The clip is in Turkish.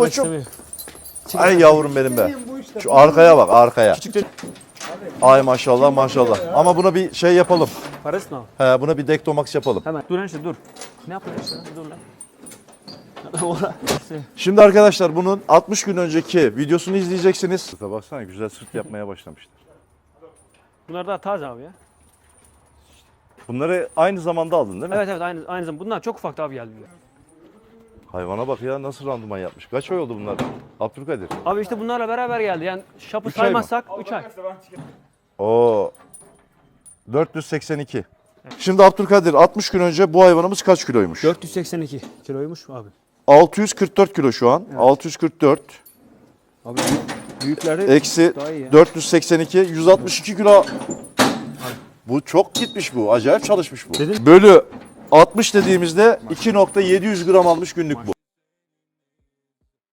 Koçum. Ay yavrum benim be. Şu arkaya bak arkaya. Ay maşallah maşallah. Ama buna bir şey yapalım. ne abi? He, buna bir dektomax yapalım. Hemen. Dur enişte dur. Ne yapıyorsun işte? Dur lan. Şimdi arkadaşlar bunun 60 gün önceki videosunu izleyeceksiniz. Sırta baksana güzel sırt yapmaya başlamışlar. Bunlar daha taze abi ya. Bunları aynı zamanda aldın değil mi? Evet evet aynı aynı zamanda. Bunlar çok ufak abi geldi. Hayvana bak ya nasıl randıman yapmış. Kaç ay oldu bunlar? Abdülkadir. Abi işte bunlarla beraber geldi. Yani şapı Üç ay mı? saymazsak 3 ay. Oo. 482. Şimdi Abdülkadir 60 gün önce bu hayvanımız kaç kiloymuş? 482 kiloymuş abi. 644 kilo şu an. 644 Abi büyükleri eksi daha iyi ya. 482 162 kilo. Bu çok gitmiş bu. Acayip çalışmış bu. Dedin. Bölü 60 dediğimizde 2.700 gram almış günlük bu.